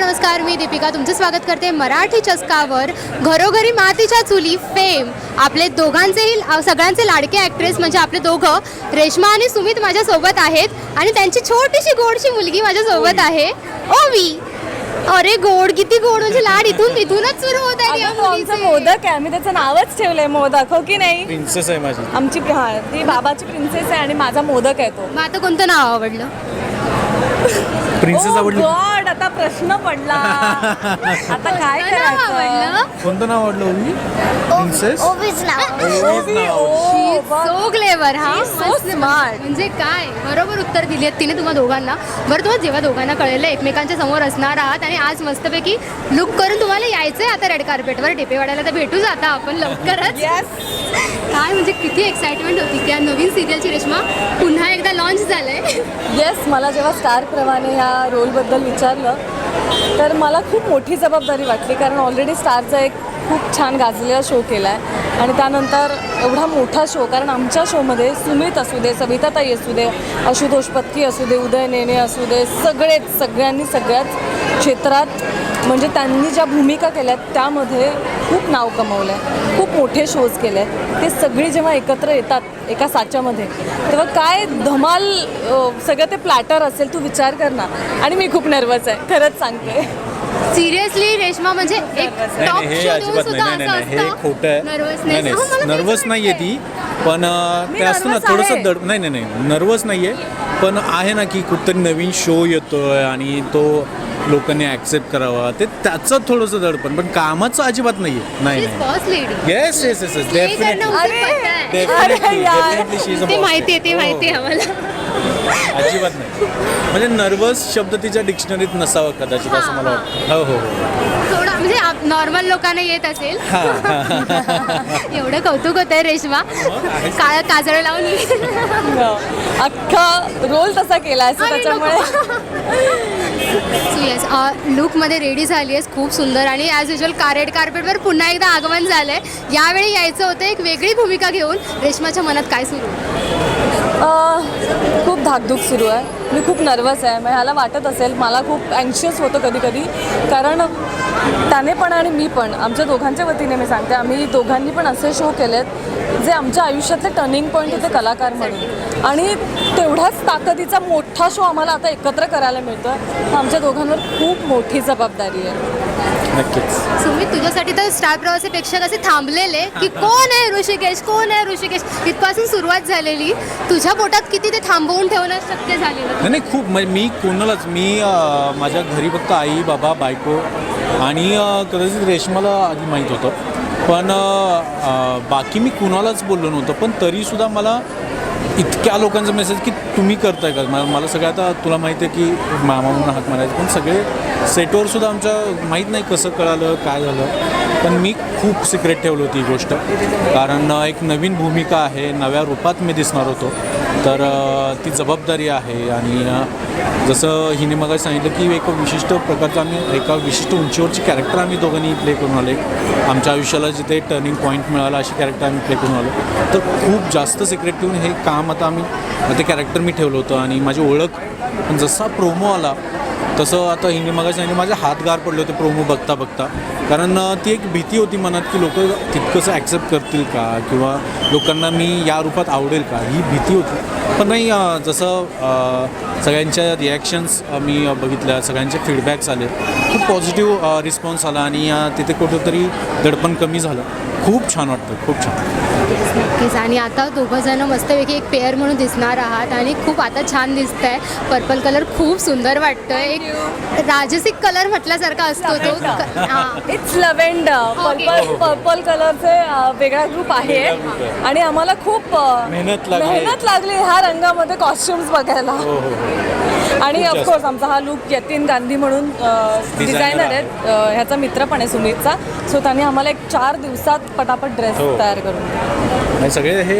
नमस्कार. मी दीपिका. तुमचं स्वागत करते मराठी चस्कावर. घरोघरी मातीच्या चुली फेम आपले दोघांचेही सगळ्यांचे लाडके ॲक्ट्रेस म्हणजे आपले दोघं रेश्मा आणि सुमित माझ्यासोबत आहेत. आणि त्यांची छोटीशी गोडशी मुलगी माझ्यासोबत आहे. ओवी. अरे गोड किती गोड म्हणजे लाड इथून इथूनच सुरू होत आहे या आमचा मुलीचे. मोदक आहे. मी त्याचं नावच ठेवलंय मोदक हो की नाही? प्रिन्सेस आहे माझी. आमची हा ती बाबाची प्रिन्सेस आहे आणि माझा मोदक आहे तो. मग आता कोणतं नाव आवडलं? प्रिन्सेस Oh आवडली. God, आता प्रश्न पडला. आता काय कोणतं नाव करायचं? आवडलं? कोणतं नाव आवडलं? ओवी? प्रिन्सेस नाव. ओ. सो क्लेवर हा मस्त. smart. म्हणजे काय बरोबर उत्तर दिली आहेत तिने तुम्हा दोघांना बरं तुम्हाला जेव्हा दोघांना कळलेलं एकमेकांच्या समोर असणार आहात आणि आज मस्तपैकी लुक करून तुम्हाला यायचंय आता रेड कार्पेटवर टेपेवाड्याला तर भेटू जाता आपण लवकरच. काय म्हणजे किती एक्साइटमेंट होती की नवीन सिरियलची रेश्मा पुन्हा एकदा लॉन्च झालंय येस मला जेव्हा स्टार प्रवाने ह्या रोलबद्दल विचारलं तर मला खूप मोठी जबाबदारी वाटली कारण ऑलरेडी स्टारचा एक खूप छान गाजलेला शो केला आहे आणि त्यानंतर एवढा मोठा शो कारण आमच्या शोमध्ये सुमित असू दे सविताताई असू दे आशुतोष पत्की असू दे उदय नेने असू दे सगळेच सगळ्यांनी सगळ्याच क्षेत्रात म्हणजे त्यांनी ज्या भूमिका केल्या त्यामध्ये खूप नाव कमवलं आहे खूप मोठे शोज केले आहेत ते सगळी जेव्हा एकत्र येतात एका साच्यामध्ये तेव्हा काय धमाल सगळं ते प्लॅटर असेल तू विचार कर ना. आणि मी खूप नर्वस आहे. खरंच सांगते. सिरियसली रेश्मा म्हणजे एक नाही टॉप नाही हे अजिबात सुद्धा नाही नाही नाही असं नाही हे असतं. खोटं आहे. नर्वसनेस नाही नाही नर्वस नाही आहे. ती. पण अं, मी ते असतं ना nervous थोडंसं आहे. दड नाही नाही नाही नर्वस नाही आहे पण आहे ना की कुठतरी नवीन शो येतोय आणि तो लोकांनी ॲक्सेप्ट करावा. ते त्याचं थोडंसं दडपण पण कामाचं अजिबात नाही आहे नाही. नाही. येस येस येस येस हे डेफिनेटली. डेफिनेटली यार. डेफिनेटली शी इज अ ते माहिती आहे ते माहिती आहे आम्हाला. अजिबात नाही. म्हणजे नर्वस शब्द तिच्या डिक्शनरीत नसावा कदाचित असं मला वाटतं. हो हो हो. थोडा म्हणजे नॉर्मल लोकांना येत असेल. एवढं कौतुक होत आहे रेश्मा काळा काजळ लावून अख्खा रोल तसा केला अरे त्याच्यामुळे. येस लुकमध्ये रेडी झाली आहेस खूप सुंदर. आणि ॲज युजल का रेड कार्पेटवर पुन्हा एकदा आगमन झालं आहे यावेळी यायचं होतं एक वेगळी भूमिका घेऊन. रेश्माच्या मनात काय सुरू? खूप धाकधूक सुरू आहे. मी खूप नर्वस आहे. मग ह्याला वाटत असेल मला खूप अँशियस होतं कधी कधी कारण त्याने पण आणि मी पण आमच्या दोघांच्या वतीने मी सांगते आम्ही दोघांनी पण असे शो केलेत जे आमच्या आयुष्यातले टर्निंग पॉईंट होते कलाकार म्हणून. आणि तेवढाच ताकदीचा मोठा शो आम्हाला आता एकत्र करायला मिळतो आहे आमच्या दोघांवर खूप मोठी जबाबदारी आहे. नक्कीच. सुमित तुझ्यासाठी तर स्टार प्रवासी प्रेक्षक असे थांबलेले की कोण आहे ऋषिकेश? कोण आहे ऋषिकेश? इथपासून सुरुवात झालेली. तुझ्या पोटात किती ते थांबवून ठेवणं शक्य झालेलं? नाही नाही खूप म्हणजे मी कोणालाच मी माझ्या घरी फक्त आई बाबा बायको आणि कदाचित रेशमाला आधी माहीत होतं. पण बाकी मी कुणालाच बोललो नव्हतं. पण तरीसुद्धा मला इतक्या लोकांचा मेसेज की तुम्ही करताय का? मला मला सगळं आता तुला माहिती आहे की मामा म्हणून हाक मारायचं पण सगळे सेटवर सुद्धा आमच्या माहीत नाही कसं कळालं काय झालं. पण मी खूप सिक्रेट ठेवली होती ही गोष्ट. कारण एक नवीन भूमिका आहे नव्या रूपात मी दिसणार होतो. तर ती जबाबदारी आहे आणि जसं हिने मग सांगितलं की एक विशिष्ट प्रकारचं आम्ही एका विशिष्ट उंचीवरची कॅरेक्टर आम्ही दोघांनी प्ले करून आले आमच्या आयुष्याला जिथे टर्निंग पॉईंट मिळाला अशी कॅरेक्टर आम्ही प्ले करून आलो तर खूप जास्त सिक्रेट ठेवून हे काम आता आम्ही ते कॅरेक्टर मी ठेवलं होतं आणि माझी ओळख जसा प्रोमो आला तसं आता हिने मगाशी आणि माझे हात गार पडले होते प्रोमो बघता बघता. कारण ती एक भीती होती मनात की लोक तितकंसं ॲक्सेप्ट करतील का? किंवा लोकांना मी या रूपात आवडेल का? ही भीती होती. पण नाही जसं सगळ्यांच्या रिॲक्शन्स मी बघितल्या सगळ्यांचे फीडबॅक्स आले खूप पॉझिटिव्ह रिस्पॉन्स आला आणि तिथे कुठंतरी दडपण कमी झालं. खूप छान वाटतं खूप छान. नक्कीच आणि आता दोघं जण मस्तपैकी एक पेअर म्हणून दिसणार आहात आणि खूप आता छान दिसत आहे पर्पल कलर खूप सुंदर वाटतोय. एक राजसिक कलर म्हटल्यासारखा असतो तो. क- हां. इट्स लव्हेंडर पर्पल पर्पल कलरचे अ, वेगळा ग्रुप आहे. आणि आम्हाला खूप अ, मेहनत लागली. मेहनत लागली ह्या रंगामध्ये कॉस्ट्युम्स बघायला. हो हो. आणि. ऑफकोर्स आमचा हा लुक यतीन गांधी म्हणून डिझायनर आहे. आहेत. ह्याचा मित्र पण आहे सुमितचा. सो त्यांनी आम्हाला एक चार दिवसात पटापट ड्रेस हो. तयार करून सगळे हे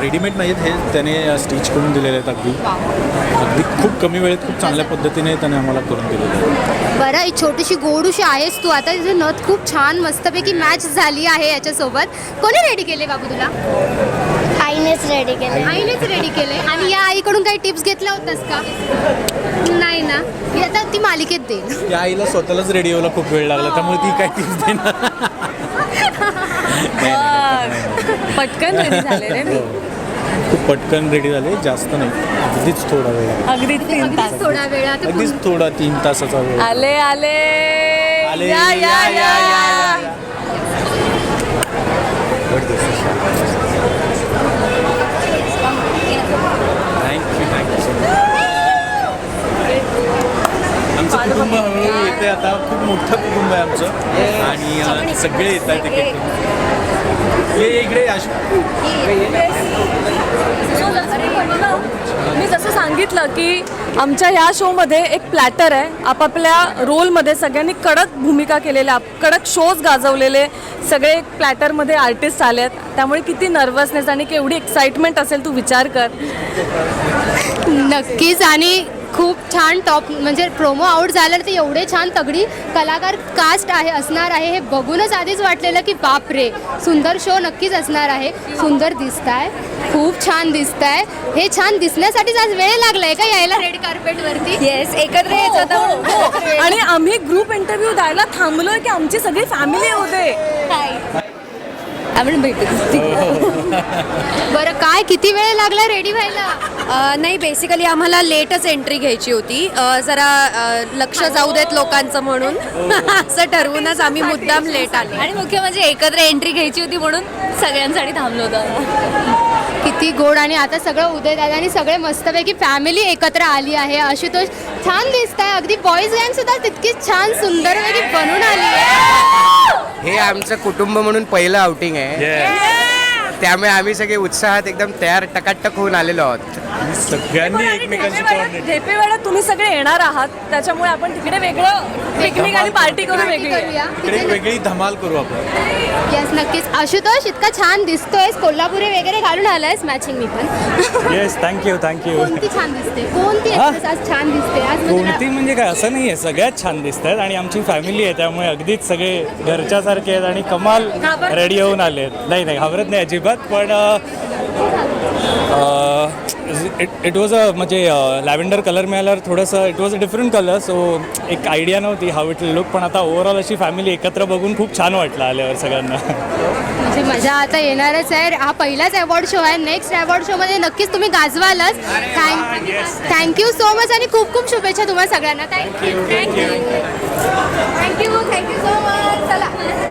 रेडीमेड नाही आहेत हे त्याने स्टिच करून दिलेले आहेत अगदी. अगदी खूप कमी वेळेत खूप चांगल्या पद्धतीने त्याने आम्हाला करून दिलेलं आहे बरं ही छोटीशी गोडूशी आहेस तू. आता तुझी नथ खूप छान मस्तपैकी मॅच झाली आहे याच्यासोबत. कोणी रेडी केले बाबू तुला? आई रेडी केले. आईनेच रेडी केले. आणि या आईकडून काही टिप्स घेतल्या होत्यास का? नाही ना. ही आता ती मालिकेत देईल. त्या आईला स्वतःलाच रेडी व्हायला खूप वेळ लागला त्यामुळे ती काय टिप्स देणार नाही, नाही, नाही. पटकन रेडी झाले रे मी. खूप पटकन रेडी झाले जास्त नाही. अगदीच थोडा वेळ लागला. अगदी तीन तास. अगदीच थोडा वेळ आता अगदीच थोडा तीन तासाचा वेळ आले आले. आले, या या या थँक्यू थँक्यू सो मच आमचं कुटुंब हळूहळू येते आता खूप मोठं कुटुंब आहे आमचं. आणि सगळे येत आहेत एक ये इकडे मी जसं सांगितलं की आमच्या ह्या शोमध्ये एक प्लॅटर आहे. आपापल्या रोलमध्ये सगळ्यांनी कडक भूमिका केलेल्या कडक शोज गाजवलेले सगळे प्लॅटरमध्ये आर्टिस्ट आले आहेत. त्यामुळे किती नर्वसनेस आणि केवढी एक्साइटमेंट असेल तू विचार कर. नक्कीच. आणि खूप छान टॉप म्हणजे प्रोमो आउट झालं तर एवढे छान तगडी कलाकार कास्ट आहे असणार आहे. हे बघूनच आधीच वाटलेलं की बाप रे सुंदर शो नक्कीच असणार आहे. सुंदर दिसताय खूप छान दिसताय. हे छान दिसण्यासाठीच आज वेळ लागलाय का यायला? रेड कार्पेटवरती येस एकत्र यायचं होतं म्हणून. हो, आणि आम्ही ग्रुप इंटरव्ह्यू द्यायला थांबलोय की आमची सगळी फॅमिली होते. आपण भेटू बरं काय किती वेळ लागला रेडी व्हायला? नाही बेसिकली आम्हाला लेटच एंट्री घ्यायची होती. अ, जरा अ, लक्ष जाऊ देत लोकांचं म्हणून. असं ठरवूनच आम्ही मुद्दाम लेट आले. आणि मुख्य म्हणजे एकत्र एंट्री घ्यायची होती म्हणून सगळ्यांसाठी थांबलो होतो. किती गोड आणि आता सगळं उदय दादा आणि सगळे मस्तपैकी फॅमिली एकत्र आली आहे. आशुतोष छान दिसत आहे अगदी बॉईज गँग सुद्धा तितकीच छान सुंदरपैकी बनून आली आहे. हे आमचं कुटुंब म्हणून पहिलं आउटिंग आहे. त्यामुळे आम्ही सगळे उत्साहात एकदम तयार टकाटक होऊन आलेलो आहोत. सगळ्यांनी झेपे वेळात तुम्ही सगळे येणार आहात त्याच्यामुळे आपण तिकडे वेगळं पिकनिक आणि पार्टी करू वेगळी वेगळी धमाल करू आपण. येस नक्कीच. आशुतोष इतका छान दिसतोयस. कोल्हापुरी वगैरे घालून आलायस मॅचिंग मी पण. येस थँक्यू थँक्यू कोणती छान दिसते? कोणती हा? आज छान दिसते? आज म्हणजे कोणती म्हणजे काय? असं नाही आहे सगळ्यात छान दिसत आहेत आणि आमची फॅमिली आहे त्यामुळे अगदीच सगळे घरच्यासारखे आहेत आणि कमाल रेडी होऊन आले आहेत नाही नाही घाबरत नाही. अजिबात पण इट इट वॉज अ म्हणजे लॅव्हेंडर कलर मिळाल्यावर थोडंसं it was a different colour so एक आयडिया नव्हती हाऊ इट लुक पण आता ओव्हरऑल अशी फॅमिली एकत्र बघून खूप छान वाटलं आल्यावर सगळ्यांना. म्हणजे मजा आता येणारच आहे. हा पहिलाच अवॉर्ड शो आहे. नेक्स्ट अवॉर्ड शो मध्ये नक्कीच तुम्ही गाजवालच. Thank thank you so much आणि खूप खूप शुभेच्छा तुम्हाला सगळ्यांना. Thank you thank you thank you thank you so much चला.